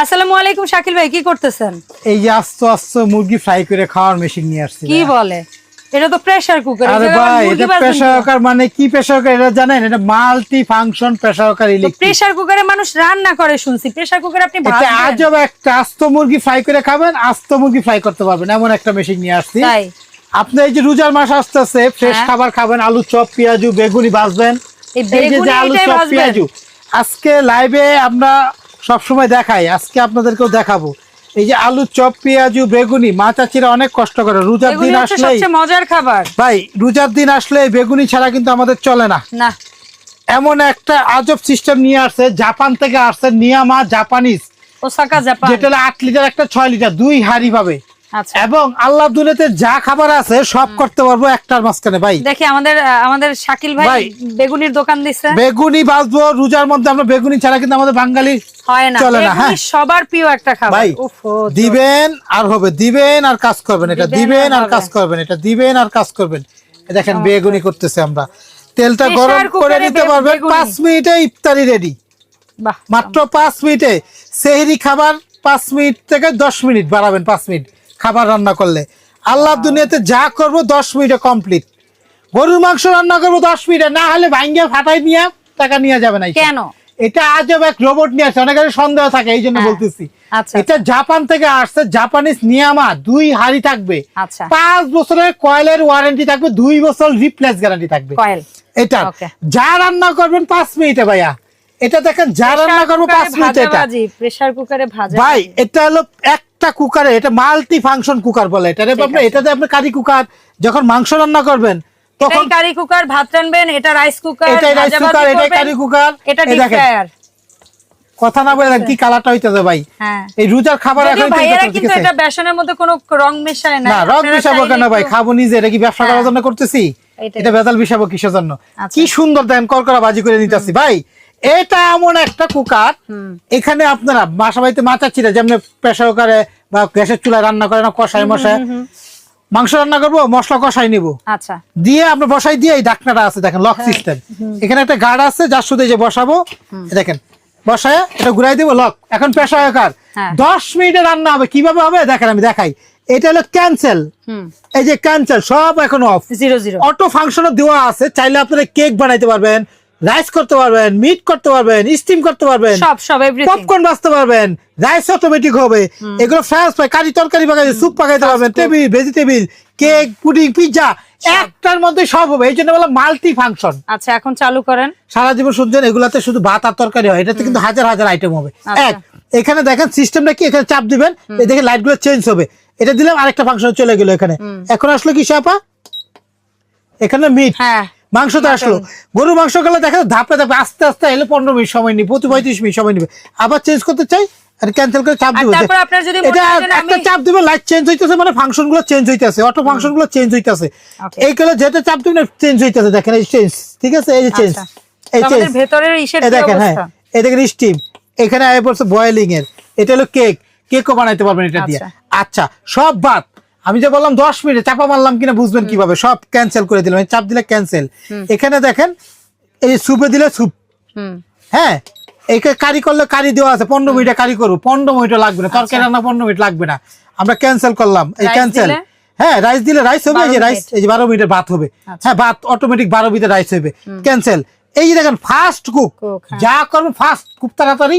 আসসালামু আলাইকুম শাকিল ভাই কি করতেছেন? এই যে আস্ত আস্ত মুরগি ফ্রাই করে খাওয়ার মেশিন নিয়ে আসছি কি বলে? এটা তো প্রেসার কুকার আরে ভাই এটা প্রেসার কুকার মানে কি প্রেসার কুকার এটা জানেন এটা multi function pressure cooker electric pressure কুকারে মানুষ রান্না করে শুনছি। প্রেসার কুকারে আপনি এটা আজব একটা আস্ত মুরগি ফ্রাই করে খাবেন আস্ত মুরগি ফ্রাই করতে পারবেন এমন একটা মেশিন নিয়ে আসছি। তাই? আপনি এই যে রোজার মাস আসতেছে ফ্রেশ হ্যাঁ। খাবার খাবেন আলু চপ পেঁয়াজু বেগুনি ভাজবেন। এই এই যে আলু এটাই চপ পেঁয়াজু। আজকে লাইভে আমরা সব সময় দেখাই আজকে আপনাদেরকেও দেখাবো। এই যে আলু চপ পেঁয়াজু বেগুনি মা চাচিরা অনেক কষ্ট করে রোজার দিন আসলে মজার খাবার। ভাই রোজার দিন আসলে এই বেগুনি ছাড়া কিন্তু আমাদের চলে না। না। এমন একটা আজব সিস্টেম নিয়ে আসছে জাপান থেকে আসছে নিয়ামা জাপানিজ। Osaka Japan. যেটা আট লিটার একটা ছয় লিটার দুই হাড়ি পাবে। এবং আল্লাহ দুনিয়াতে যা খাবার আছে সব করতে পারব একটার মাঝখানে ভাই। দেখি আমাদের আমাদের শাকিল ভাই। বেগুনির দোকান দিচ্ছে বেগুনি বাজবো রোজার মধ্যে আমরা বেগুনি ছাড়া কিন্তু আমাদের বাঙালি হয় না। চলে না, বেগুনি হ্যাঁ। সবার প্রিয় একটা খাবার। ভাই উফ, ও, জোর। দিবেন আর হবে দিবেন আর কাজ করবেন এটা দিবেন আর কাজ করবেন এটা দিবেন আর কাজ করবেন। দেখেন বেগুনি করতেছে আমরা। তেলটা গরম করে নিতে পারবেন। পাঁচ মিনিটে ইফতারি রেডি মাত্র পাঁচ মিনিটে। সেহরি খাবার পাঁচ মিনিট থেকে দশ মিনিট বাড়াবেন পাঁচ মিনিট। খাবার রান্না করলে। আল্লাহ দুনিয়াতে যা করব দশ মিনিটে কমপ্লিট গরুর মাংস রান্না করব দশ মিনিটে না হলে ভাঙ্গিয়া ফাটাই নিয়ে টাকা নিয়ে যাবে না কেন? এটা আজব এক রোবট নিয়ে আসছে অনেকের সন্দেহ থাকে এই জন্য হ্যাঁ। বলতেছি। আচ্ছা এটা জাপান থেকে আসছে জাপানিজ নিয়ামা দুই হাড়ি থাকবে। আচ্ছা। পাঁচ বছরের কয়েলের ওয়ারেন্টি থাকবে দুই বছর রিপ্লেস গ্যারান্টি থাকবে। এটা। যা রান্না করবেন পাঁচ মিনিটে ভাইয়া। এটা দেখেন যা রান্না করব পাঁচ মিনিটে এটা। প্রেসার কুকারে ভাজা ভাই এটা হলো একটা কুকারে এটা মাল্টি ফাংশন কুকার বলে। এটা রে আপনি এটাতে আপনি কারি কুকার যখন মাংস রান্না করবেন তখন কারি কুকার ভাত রানবেন এটা রাইস কুকার এটাই রাইস কুকার করবেন, কারি কুকার। এটা ডিপ ফ্রায়ার কথা না বলে কি কালারটা হইতেছে ভাই। হ্যাঁ। এই রোজার খাবার এখন কিন্তু এটা বেসনের মধ্যে কোনো রং মেশায় না। না রং মেশাবো কেন ভাই? খাব নিজে এটা কি ব্যবসা করার হ্যাঁ। জন্য করতেছি? এটা বেতাল মিশাবো কিসের জন্য? আচ্ছা। কি সুন্দর দেন করকরা বাজি করে নিতেছি। ভাই এটা এমন একটা কুকার। এখানে আপনারা বাসা বাড়িতে মাচাচ্ছিরা যেমন প্রেসার কুকারে বা গ্যাসের চুলায় রান্না করে না কষাই মশাই মাংস রান্না করব মশলা কষাই নিবো। আচ্ছা। দিয়ে আমরা বসাই দিয়ে এই ডাকনাটা আছে দেখেন লক সিস্টেম। এখানে একটা গার্ড আছে যার শুধু যে বসাবো দেখেন বসায় এটা ঘুরাই দিব লক। এখন পেশায়কার হ্যাঁ। দশ মিনিটে রান্না হবে কীভাবে হবে? দেখেন আমি দেখাই। এটা হলো ক্যান্সেল এই যে ক্যান্সেল সব এখন অফ জিরো জিরো। অটো ফাংশনও দেওয়া আছে চাইলে আপনারা কেক বানাইতে পারবেন রাইস করতে পারবেন মিট করতে পারবেন স্টিম করতে পারবেন সব সব পপকর্ন বাঁচতে পারবেন রাইস অটোমেটিক হবে। এগুলো ফ্রান্স পাই কারি তরকারি পাকাই স্যুপ পাকাইতে পারবেন table vegetable cake pudding pizza একটার মধ্যে সব হবে। এই জন্য বলা মাল্টি ফাংশন আচ্ছা এখন চালু করেন। সারা জীবন শুনছেন এগুলাতে শুধু ভাত আর তরকারি হয় এটাতে কিন্তু হাজার হাজার আইটেম হবে। আচ্ছা। এক এখানে দেখেন সিস্টেমটা কি? এখানে চাপ দিবেন এই দেখেন লাইটগুলো চেঞ্জ হবে। এটা দিলাম আরেকটা ফাংশন চলে গেল এখানে। এখন আসলো কি সাপা? এখানে মিট হ্যাঁ। মাংস তো আসলো। গরু মাংস গেলে দেখা ধাপে ধাপে আস্তে আস্তে এলে পনেরো মিনিট সময় নিবে প্রতি পঁয়ত্রিশ মিনিট সময় নিবে। আবার চেঞ্জ করতে চাই আর ক্যান্সেল করে চাপ দিবে তারপর আপনার যদি মনে এটা যে না, একটা চাপ দিবে লাইট চেঞ্জ হইতেছে মানে ফাংশনগুলো চেঞ্জ হইতেছে অটো ফাংশনগুলো চেঞ্জ হইতেছে এই গুলো যেটা চাপ দিবেন চেঞ্জ হইতেছে দেখেন এই চেঞ্জ ঠিক আছে? এই যে চেঞ্জ আচ্ছা। এই চেঞ্জ ভেতরের ইসের দেখেন হ্যাঁ এই দেখেন স্টিম এখানে আয় পড়ছে বয়েলিং এর এটা হলো কেক কেকও বানাইতে পারবেন এটা দিয়ে। আচ্ছা। আচ্ছা সব বাদ। আমি যে বললাম দশ মিনিটে চাপা মারলাম কিনা বুঝবেন কীভাবে? সব ক্যান্সেল করে দিলাম চাপ দিলে ক্যান্সেল এখানে দেখেন এই যে স্যুপে দিলে হুম। হ্যাঁ এই কারি করলে কারি দেওয়া আছে পনেরো মিনিটে কারি করব পনেরো মিনিট লাগবে না তরকারি রান্না পনেরো মিনিট লাগবে না। আমরা ক্যান্সেল করলাম এই ক্যান্সেল হ্যাঁ রাইস দিলে রাইস হবে এই যে রাইস এই যে বারো মিনিটের ভাত হবে। হ্যাঁ ভাত অটোমেটিক বারো মিনিটের রাইস হবে। ক্যান্সেল এই যে দেখেন ফাস্ট কুক হ্যাঁ। যা করবেন ফাস্ট খুব তাড়াতাড়ি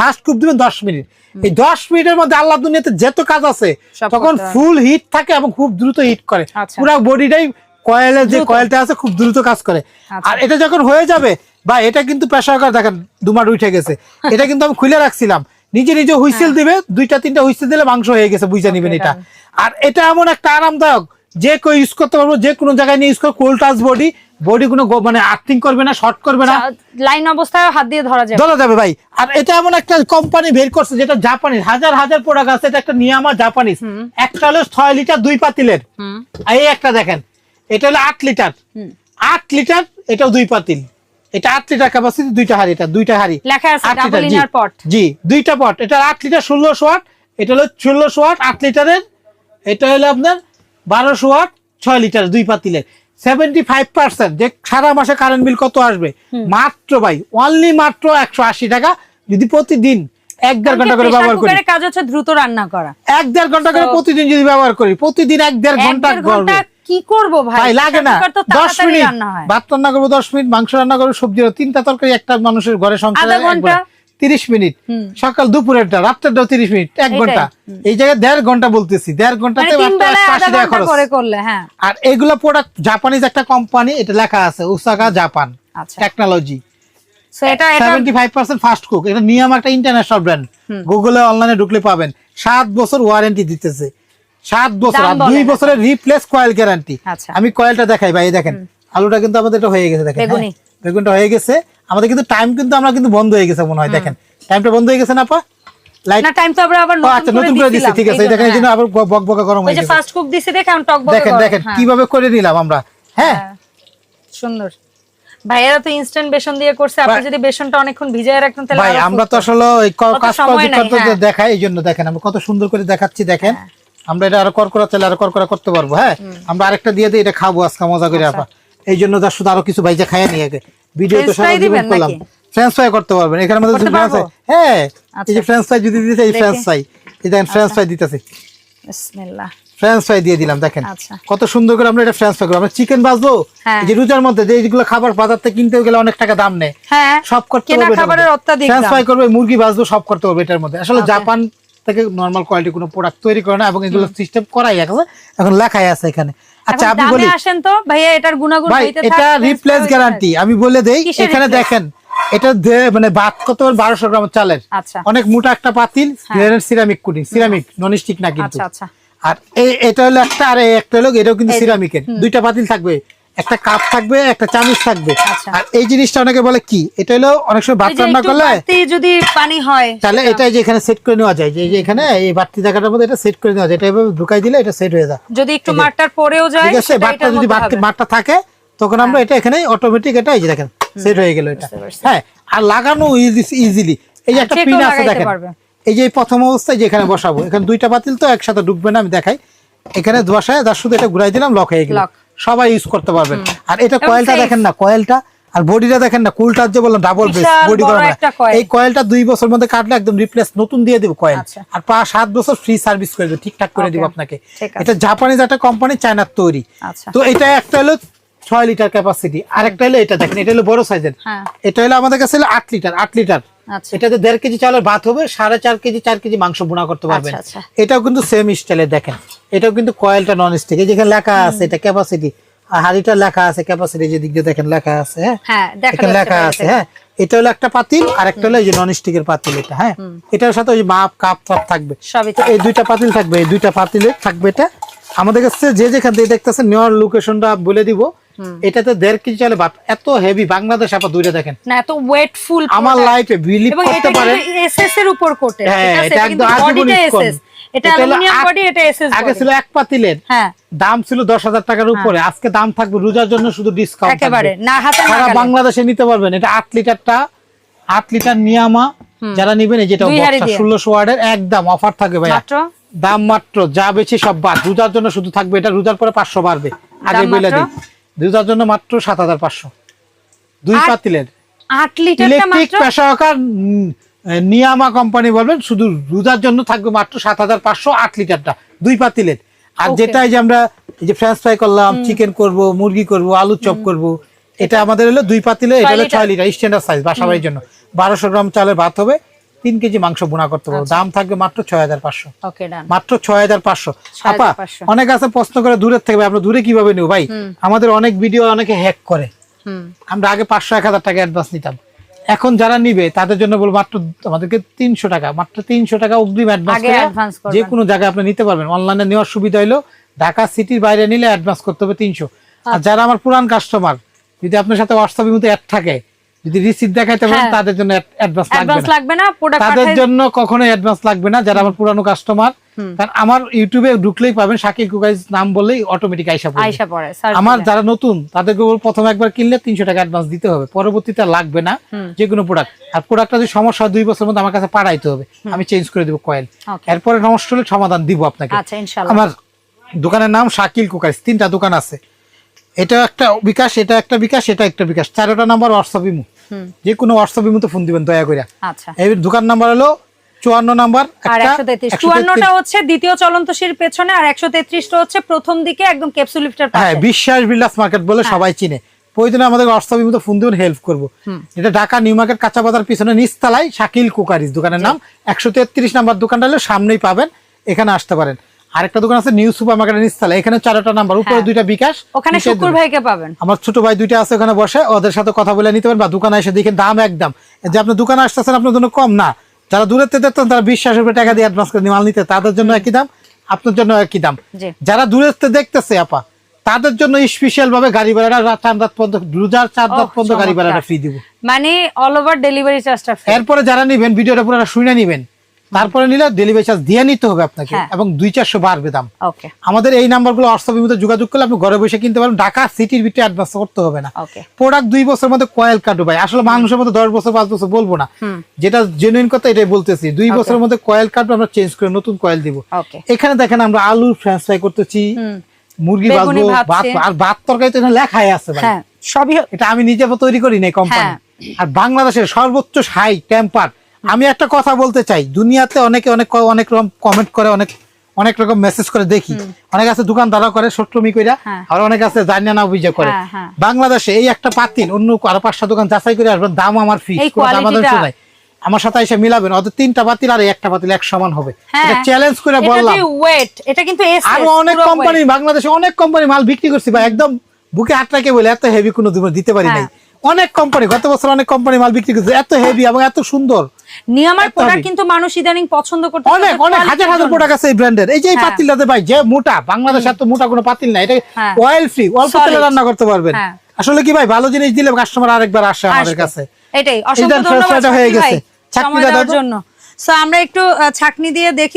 ফাস্ট কুক দিবেন দশ মিনিট। এই দশ মিনিটের মধ্যে আল্লাহ দুনিয়াতে যত কাজ আছে তখন ফুল হিট থাকে এবং খুব দ্রুত হিট করে। পুরো বডিটাই কয়েলের যে কয়েলটা আছে খুব দ্রুত কাজ করে। আচ্ছা। আর এটা যখন হয়ে যাবে বা এটা কিন্তু প্রেশার কুকার দেখেন দুমার উঠে গেছে। এটা কিন্তু আমি খুলে রাখছিলাম। নিজে নিজে হুইসেল দিবে দুইটা তিনটা হুইসেল দিলে মাংস হয়ে গেছে বুঝে নিবেন এটা। আর এটা এমন একটা আরামদায়ক। যে কেউ ইউজ করতে পারব যে কোনো জায়গায় নিয়ে ইউজ করে কোল্ড টাচ বডি বডি কোনো মানে আর্থিং করবে না শর্ট করবে না। লাইন অবস্থায় হাত দিয়ে ধরা যাবে। ধরা যাবে ভাই। আর এটা এমন একটা কোম্পানি বের করছে যেটা জাপানিজ হাজার হাজার প্রোডাক্ট আছে এটা একটা নিয়ামা জাপানিজ একটা হলো ছয় লিটার দুই পাতিলের। এই একটা দেখেন এটা হলো আট লিটার আট লিটার এটাও দুই পাতিল। এটা আট লিটার ক্যাপাসিটি দুইটা হাড়ি এটা দুইটা হাড়ি। লেখা আছে ডাবল ইনার পট জি। দুইটা পট এটা আট লিটার ষোলোশো ওয়াট এটা হলো ষোলোশো ওয়াট আট লিটারের এটা হলো আপনার বারোশো ওয়াট ছয় লিটার দুই পাতিলের। সেভেন্টি ফাইভ পার্সেন্ট যে সারা মাসে কারেন্ট বিল কত আসবে? মাত্র ভাই অনলি মাত্র একশো আশি টাকা যদি প্রতিদিন এক দেড় ঘণ্টা করে ব্যবহার করি। কাজ হচ্ছে দ্রুত রান্না করা। এক দেড় ঘণ্টা করে প্রতিদিন যদি ব্যবহার করি প্রতিদিন এক দেড় ঘণ্টা করবে। কি করব ভাই? লাগে না। কুকার তো দশ তাড়াতাড়ি মিনিট রান্না হয়। ভাত রান্না করব দশ মিনিট মাংস রান্না করব সবজি তিনটা তরকারি একটা মানুষের ঘরে সংসারে আধা ঘণ্টা। তিরিশ মিনিট। সকাল দুপুরেরটা রাত্রেরটাও তিরিশ মিনিট এক ঘণ্টা। এই জায়গায় দেড় ঘণ্টা বলতেছি দেড় মানে ঘন্টাতে খরচ। করলে হ্যাঁ। আর এগুলো প্রোডাক্ট জাপানিজ একটা কোম্পানি এটা লেখা আছে Osaka Japan technology international brand গুগলে অনলাইনে ঢুকলে পাবেন। সাত বছর ওয়ারেন্টি দিতেছে। সাত বছর আর দুই বছরের রিপ্লেস কয়েল গ্যারান্টি। আমি কয়েলটা দেখাই ভাই দেখেন। আলুটা কিন্তু আমাদের এটা হয়ে গেছে দেখেন হ্যাঁ, বেগুনটা হয়ে গেছে। আমাদের কিন্তু টাইম কিন্তু আমরা কিন্তু বন্ধ হয়ে গেছে মনে হয় দেখেন। টাইমটা বন্ধ হয়ে গেছে না পা লাইট না টাইম তো আমরা আবার আচ্ছা নতুন করে দিছিলাম। ঠিক আছে। দেখেন এই জন্য আবার বক বকা গরম হয়ে যে গেছে। ফার্স্ট কুক দিছি দেখে আমি টক বকে দেখেন দেখেন হ্যাঁ। কীভাবে করে নিলাম আমরা? হ্যাঁ। হ্যাঁ। সুন্দর। ভাইয়েরা তো ইনস্ট্যান্ট বেসন দিয়ে করছে আপনি যদি বেসনটা অনেকক্ষণ ভিজায় তাহলে ভাই আমরা তো আসলে ওই ক- অত করতে নাই, করতে হ্যাঁ। দেখাই এই জন্য দেখেন আমরা কত সুন্দর করে দেখাচ্ছি দেখেন। আমরা এটা আরও করকরা চাইলে আরও করকরা করতে পারব হ্যাঁ। আমরা আরেকটা দিয়ে দিই এটা খাব আজকে মজা করে আপা। এই জন্য শুধু আরও কিছু ভাইজা খাইয়ে নিয়ে আগে। ভিডিও তো সারা জীবন করলাম। ফ্রেঞ্চ ফ্রাই করতে পারবেন। এখানে আমাদের ফ্রেঞ্চ ফ্রাই হ্যাঁ এই যে আচ্ছা। ফ্রেঞ্চ ফ্রাই যদি দিতে এই ফ্রেঞ্চ ফ্রাই এই দেখেন ফ্রেঞ্চ ফ্রাই দিতেছে। বিসমিল্লাহ। ফ্রেঞ্চ ফ্রাই দিয়ে দিলাম দেখেন। আচ্ছা। কত সুন্দর করে আমরা এটা ফ্রেঞ্চ ফ্রাই করব আমরা চিকেন বাজবো হ্যাঁ। যে রুজার মধ্যে যে এইগুলো খাবার বাজার থেকে কিনতে গেলে অনেক টাকা দাম নেয়। হ্যাঁ। সব করতে ফ্রেঞ্চ। ফ্রাই করবে মুরগি ভাজবো সব করতে পারবে এটার মধ্যে। আসলে জাপান থেকে নরমাল কোয়ালিটি কোনো প্রোডাক্ট তৈরি করে না এবং এগুলো সিস্টেম করাই আছে এখন লেখাই আছে এখানে। আচ্ছা আপনি বলি। আসেন তো ভাইয়া এটার গুণাগুণ ভাই হইতে এটা রিপ্লেস গ্যারান্টি আমি বলে দেই এখানে দেখেন এটা মানে ভাত কত? বারোশো গ্রাম চালের। আচ্ছা। অনেক মোটা একটা পাতিল ceramic coating ceramic non stick না কিন্তু। আচ্ছা আচ্ছা। আর এই- এটা হলো একটা আর এই একটা হলো এটাও কিন্তু সিরামিকের দুইটা পাতিল থাকবে। একটা কাপ থাকবে একটা চামচ থাকবে। আচ্ছা। আর এই জিনিসটা অনেকে বলে কি? এটা হলো অনেক সময় ভাত রান্না করলে যদি পানি হয় তাহলে এটা যে এখানে সেট করে নেওয়া যায়। যে এখানে এই বাড়তি জায়গাটার মধ্যে এটা সেট করে নেওয়া যায়। এটা এভাবে ঢুকাই দিলে এটা সেট হয়ে যায়। যদি একটু মারটার পরেও যায় ঠিক আছে বাটটা যদি হবে। মাঠটা থাকে তখন আমরা এটা এখানে অটোমেটিক এটা এই যে দেখেন সেট হয়ে গেল এটা। হ্যাঁ আর লাগানো ইজিলি এই যে একটা পিন আছে দেখেন। এই যে প্রথম অবস্থায় যে এখানে বসাবো এখানে দুইটা পাতিল তো একসাথে ঢুকবে না আমি দেখাই। এখানে বসায় তার শুধু এটা ঘুরাই দিলাম লক হয়ে গেল। সবাই ইউজ করতে পারবেন। আর এটা কয়েলটা দেখেন না কয়েলটা আর বডিটা দেখেন না কুলটার যে বললাম ডাবল বেস বডি করা এই কয়েলটা দুই বছর মধ্যে কাটলে একদম রিপ্লেস নতুন দিয়ে দেবো কয়েল আচ্ছা। আর পাঁচ সাত বছর ফ্রি সার্ভিস করে দেবো ঠিকঠাক করে দিব আপনাকে। এটা জাপানিজ একটা কোম্পানি চায়নার তৈরি। আচ্ছা। তো এটা একটা হলো ছয় লিটার ক্যাপাসিটি আর একটা হলো এটা দেখেন এটা হলো বড় সাইজের হ্যাঁ। এটা হলো আমাদের কাছে হলো আট লিটার আট লিটার আচ্ছা। এটাতে দেড় কেজি চালের ভাত হবে সাড়ে চার কেজি চার কেজি মাংস বোনা করতে পারবেন। এটাও কিন্তু সেম স্টাইলে দেখেন। এটাও কিন্তু কয়েলটা নন স্টিক এই যেখানে লেখা আছে এটা ক্যাপাসিটি আর হাড়িটা লেখা আছে ক্যাপাসিটি যে দিক দিয়ে দেখেন লেখা আছে হ্যাঁ? হ্যাঁ এখানে লেখা আছে হ্যাঁ? এটা হলো একটা পাতিল আর একটা হলো এই যে নন স্টিকের পাতিল এটা হ্যাঁ? এটার সাথে ওই মাপ কাপ ফাপ থাকবে। এই দুইটা পাতিল থাকবে এই দুইটা পাতিলে থাকবে এটা। আমাদের কাছে যে যেখান থেকে দেখতেছেন নেওয়ার লোকেশনটা বলে দিব। এটাতে দেড় কেজি চালে ভাত এত হেভি বাংলাদেশ আপা দুইটা দেখেন। না এত ওয়েটফুল আমার লাইফে বিলিভ করতে পারেন। এসএস এর উপর কোটে হ্যাঁ এটা একদম আজীবন এসএস এটা হলো অ্যালুমিনিয়াম বডি এটা এসএস আগে ছিল এক পাতিলের। হ্যাঁ। দাম ছিল দশ হাজার টাকার উপরে। আজকে দাম থাকবে রোজার জন্য শুধু ডিসকাউন্ট একেবারে না হাতে না সারা বাংলাদেশে নিতে পারবেন। এটা আট লিটারটা আট লিটার নিয়ামা। যারা নিবেন এই যেটা একদম অফার থাকবে দাম মাত্র যা বেশি সব বাদ। রোজার জন্য শুধু থাকবে এটা রোজার পরে পাঁচশো বাড়বে। আগে বলে দিই। রোজার জন্য মাত্র সাত হাজার পাঁচশো। দুই আট পাতিলের। আট লিটারটা ইলেকট্রিক পেশাকার নিয়ামা কোম্পানি বলবেন শুধু রোজার জন্য থাকবে মাত্র সাত হাজার পাঁচশো আট লিটারটা দুই পাতিলের আর যেটা এই যে আমরা এই যে ফ্রেঞ্চ ফ্রাই করলাম চিকেন করব মুরগি করব আলু চপ করব এটা আমাদের হলো দুই পাতিলে এটা হলো ছয় লিটার। স্ট্যান্ডার্ড সাইজ বাসা বাড়ির জন্য। বারোশো গ্রাম চালের ভাত হবে তিন কেজি মাংস বোনা করতে পারব। আচ্ছা। দাম থাকবে মাত্র ছয় হাজার পাঁচশো। মাত্র ছয় হাজার পাঁচশো। আপা অনেক আছে প্রশ্ন করে দূরের থেকে আমরা দূরে কীভাবে নেব? ভাই আমাদের অনেক ভিডিও অনেকে হ্যাক করে। আমরা আগে পাঁচশো এক হাজার টাকা অ্যাডভান্স নিতাম। এখন যারা নিবে তাদের জন্য বলব মাত্র আমাদেরকে তিনশো টাকা মাত্র তিনশো টাকা অগ্রিম অ্যাডভান্স যে কোনো জায়গায় আপনি নিতে পারবেন। অনলাইনে নেওয়ার সুবিধা হলো ঢাকা সিটির বাইরে নিলে অ্যাডভান্স করতে হবে তিনশো। আচ্ছা। আর যারা আমার পুরান কাস্টমার যদি আপনার সাথে হোয়াটসঅ্যাপের মধ্যে অ্যাড থাকে যদি রিসিভ দেখাইতে পারেন হ্যাঁ। তাদের জন্য অ্যাডভান্স লাগবে না। লাগবে না প্রোডাক্ট তাদের জন্য কখনো অ্যাডভান্স লাগবে না যারা আমার পুরানো কাস্টমার কারণ আমার ইউটিউবে ঢুকলেই পাবেন শাকিল কুকাইজ নাম বললেই অটোমেটিক আইসা পড়ে। আমার যারা নতুন তাদেরকে প্রথম একবার কিনলে তিনশো টাকা অ্যাডভান্স দিতে হবে পরবর্তীতে লাগবে না যে কোনো প্রোডাক্ট আর প্রোডাক্টটা যদি সমস্যা দুই বছরের মধ্যে আমার কাছে পাঠাইতে হবে। আমি চেঞ্জ করে দিব কয়েল এরপরে সমস্যা হলে সমাধান দিব আপনাকে। আচ্ছা ইনশাআল্লাহ। আমার দোকানের নাম শাকিল কুকাইস তিনটা দোকান আছে। এটা একটা বিকাশ এটা একটা বিকাশ এটা একটা বিকাশ। চারোটা নাম্বার হোয়াটসঅ্যাপ ইমু। যে কোনো হোয়াটসঅ্যাপ ইমুতে ফোন দিবেন দয়া করে আচ্ছা। এই দোকান নাম্বার হলো চুয়ান্ন নাম্বার আর একটা, একশো তেত্রিশ। 133 চুয়ান্নটা হচ্ছে দ্বিতীয় চলন্তশীর পেছনে আর একশো তেত্রিশটা হচ্ছে প্রথম দিকে একদম ক্যাপসুল লিফটের হ্যাঁ বিশ্বাস বিল্লাস মার্কেট বলে সবাই চিনে। প্রয়োজনে আমাদের হোয়াটসঅ্যাপের মধ্যে ফোন দিবেন হেল্প করব। এটা ঢাকা নিউ মার্কেট কাঁচা বাজার পিছনে নিচতলায় শাকিল কুকারিজ দোকানের নাম। একশো তেত্রিশ নাম্বার দোকানটা হলে সামনেই পাবেন এখানে আসতে পারেন। আরেকটা দোকান আছে নিউ সুপার মার্কেটের নিচতলায়। এখানে চারটা নাম্বার উপরে হ্যাঁ। দুইটা বিকাশ ওখানে শুকুর ভাইকে পাবেন। আমার ছোট ভাই দুইটা আছে ওখানে বসে ওদের সাথে কথা বলে নিতে পারেন বা দোকানে এসে দেখেন দাম একদম। যে আপনি দোকানে আসতেছেন আপনার জন্য কম না। যারা দূরের থেকে দেখতেন তারা বিশ্বাসের উপরে টাকা দিয়ে অ্যাডভান্স করে মাল নিতে তাদের জন্য একই দাম আপনার জন্য একই দাম। যারা দূরের থেকে দেখতেছে আপা তাদের জন্য স্পেশাল ভাবে গাড়ি ভাড়াটা রাত চার রাত পর্যন্ত রোজার চার রাত পর্যন্ত গাড়ি ভাড়াটা ফ্রি দিব। মানে অল ওভার ডেলিভারি চার্জটা ফ্রি এরপরে যারা নিবেন ভিডিওটা পুরো শুনে নিবেন। তারপরে নিলে ডেলিভারি চার্জ দিয়ে নিতে হবে আপনাকে হ্যাঁ। এবং দুই চারশো বাড়বে দাম। আমাদের এই নাম্বারগুলো হোয়াটসঅ্যাপের মধ্যে যোগাযোগ করলে আপনি ঘরে বসে কিনতে পারেন ঢাকা সিটির ভিতরে অ্যাডভান্স করতে হবে না। প্রোডাক্ট দুই বছরের মধ্যে কয়েল কাটু ভাই আসলে মানুষের মধ্যে দশ বছর পাঁচ বছর বলব না। যেটা জেনুইন কথা এটাই বলতেছি। দুই বছরের মধ্যে কয়েল কাটু আমরা চেঞ্জ করে নতুন কয়েল দিব। এখানে দেখেন আমরা আলু ফ্রেঞ্চ ফ্রাই করতেছি। মুরগি ভাজবো ভাত আর ভাত তরকারি তো এখানে লেখাই আছে ভাই। হ্যাঁ। সবই এটা আমি নিজে তৈরি করি নাই কোম্পানি হ্যাঁ। আর বাংলাদেশের সর্বোচ্চ হাই টেম্পার আমি একটা কথা বলতে চাই। দুনিয়াতে অনেকে অনেক অনেক রকম কমেন্ট করে অনেক অনেক রকম মেসেজ করে দেখি। অনেক আছে দোকানদাররা করে সট্টমি কইরা হ্যাঁ। আর অনেক আছে জানিয়া না বুঝে করে। হ্যাঁ, হ্যাঁ। বাংলাদেশে এই একটা পাতিল অন্য আরও পাঁচটা দোকান যাচাই করে আসবেন দাম আমার ফি এই quality-টা- আমার সাথে এসে মিলাবেন অত তিনটা পাতিল আর একটা পাতিল এক সমান হবে। এটা চ্যালেঞ্জ করে বললাম। ওয়েট এটা কিন্তু এস আরও অনেক কোম্পানি বাংলাদেশে অনেক কোম্পানি মাল বিক্রি করছি ভাই। একদম বুকে হাত রাখে বলে এত হেভি কোনো দিতে পারি নাই। অনেক কোম্পানি গত বছর অনেক কোম্পানি মাল বিক্রি করছে। এত হেভি এবং এত সুন্দর। নিয়ামার প্রোডাক্ট কিন্তু মানুষ ইদানিং পছন্দ করতে অনেক অনেক হাজার হাজার প্রোডাক্ট আছে এই ব্র্যান্ডের এই যে হ্যাঁ। পাতিলটাতে ভাই যে মোটা বাংলাদেশে এত মোটা কোনো পাতিল না এটা হ্যাঁ। অয়েল ফ্রি অল্প তেলে রান্না করতে পারবেন। হ্যাঁ। আসলে কি ভাই ভালো জিনিস দিলে কাস্টমার আরেকবার আসে আমাদের কাছে। এটাই। অসংখ্য ধন্যবাদ হয়ে গেছে। সময় দেওয়ার জন্য। সো আমরা একটু ছাকনি দিয়ে দেখি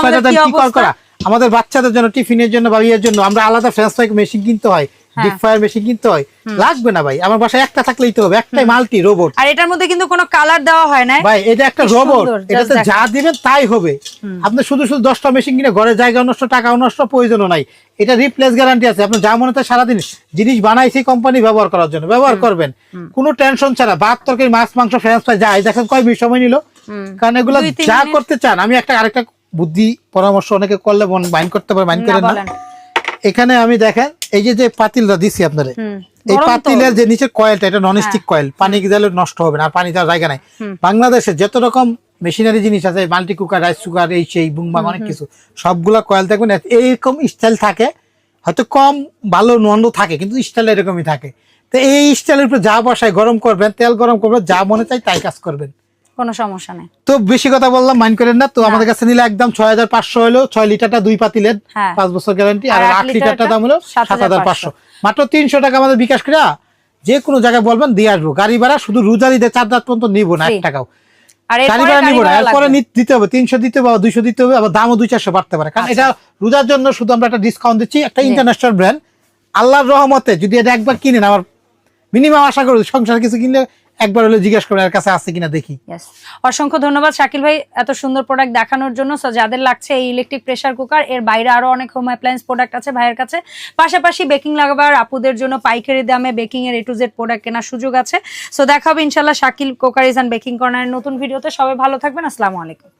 আমাদের কি কি অবস্থা। আমাদের বাচ্চাদের জন্য টিফিনের জন্য বা ইয়ের জন্য আমরা আলাদা ফ্রেঞ্চ ফ্রাই মেশিন কিনতে হয় হ্যাঁ। ডিপ ফ্রায়ার মেশিন কিনতে হয়। লাগবে না ভাই আমার বাসায় একটা থাকলেই তো হবে একটাই মাল্টি রোবট আর এটার মধ্যে কিন্তু কোনো কালার দেওয়া হয় না ভাই এটা একটা রোবট এটাতে যা দিবেন তাই হবে। আপনি শুধু শুধু দশটা মেশিন কিনে ঘরে জায়গা নষ্ট টাকা নষ্ট প্রয়োজনও নাই। এটা রিপ্লেস গ্যারান্টি আছে। আপনি যা মনে সারাদিন জিনিস বানাইছি কোম্পানি ব্যবহার করার জন্য ব্যবহার করবেন। কোনো টেনশন ছাড়া ভাত তরকারি মাছ মাংস ফ্রেঞ্চ ফ্রাই যাই দেখেন কয় মিনিট সময় নিল। কারণ এগুলো যা করতে চান আমি একটা আরেকটা বুদ্ধি পরামর্শ অনেকে করলে মাইন্ড করতে পারে মাইন্ড করেন না। এখানে আমি দেখেন এই যে যে পাতিলটা দিছি আপনারে এই পাতিলের যে নিচের কয়েলটা এটা নন স্টিক কয়েল পানি দিলে নষ্ট হবে না পানি দেওয়ার জায়গা নাই। বাংলাদেশে যত রকম মেশিনারি জিনিস আছে মাল্টি কুকার রাইস কুকার এই সেই বুংবাং অনেক কিছু সবগুলা কয়েল দেখবেন এইরকম স্টাইল থাকে হয়তো কম ভালো নন্দ থাকে কিন্তু স্টাইল এরকমই থাকে। তো এই স্টাইলের উপর যা বসায় গরম করবেন তেল গরম করবেন যা মনে চাই তাই কাজ করবেন। কোনো সমস্যা নেই। তো বেশি কথা বললাম মাইন্ড করেন না। তো আমাদের কাছে নিলে একদম ছয় হাজার পাঁচশো হলো ছয় লিটারটা দুই পাতিলের হ্যাঁ। পাঁচ বছর গ্যারান্টি আর আট লিটারটা দাম হলো সাত হাজার পাঁচশো। মাত্র তিনশো টাকা আমাদের বিকাশ করে যে কোনো জায়গায় বলবেন দিয়ে আসব। গাড়ি ভাড়া শুধু রোজারি দিয়ে চার রাত পর্যন্ত নিবো না এক টাকাও। গাড়ি ভাড়া নিবো না এরপরে দিতে হবে তিনশো দিতে হবে দুইশো দিতে হবে আবার দামও দুই চারশো বাড়তে পারে। কারণ এটা রোজার জন্য শুধু আমরা একটা ডিসকাউন্ট দিচ্ছি একটা ইন্টারন্যাশনাল ব্র্যান্ড আল্লাহর রহমতে যদি এটা একবার কিনেন আমার মিনিমাম আশা করি সংসার কিছু কিনলে একবার হলে জিজ্ঞেস করবেন এর কাছে আছে কিনা দেখি। অসংখ্য ধন্যবাদ শাকিল ভাই এত সুন্দর প্রোডাক্ট দেখানোর জন্য। যাদের লাগছে এই ইলেকট্রিক প্রেসার কুকার এর বাইরে আরও অনেক হোম অ্যাপ্লায়েন্স প্রোডাক্ট আছে ভাইয়ের কাছে। পাশাপাশি বেকিং লাগাবার আপুদের জন্য পাইকারি দামে বেকিং এর এ টু জেড প্রোডাক্ট কেনার সুযোগ আছে। সো দেখা হবে ইনশাল্লাহ শাকিল কোকারিজ অ্যান্ড বেকিং কর্নারের নতুন ভিডিওতে সবাই ভালো থাকবেন। আসসালামু আলাইকুম।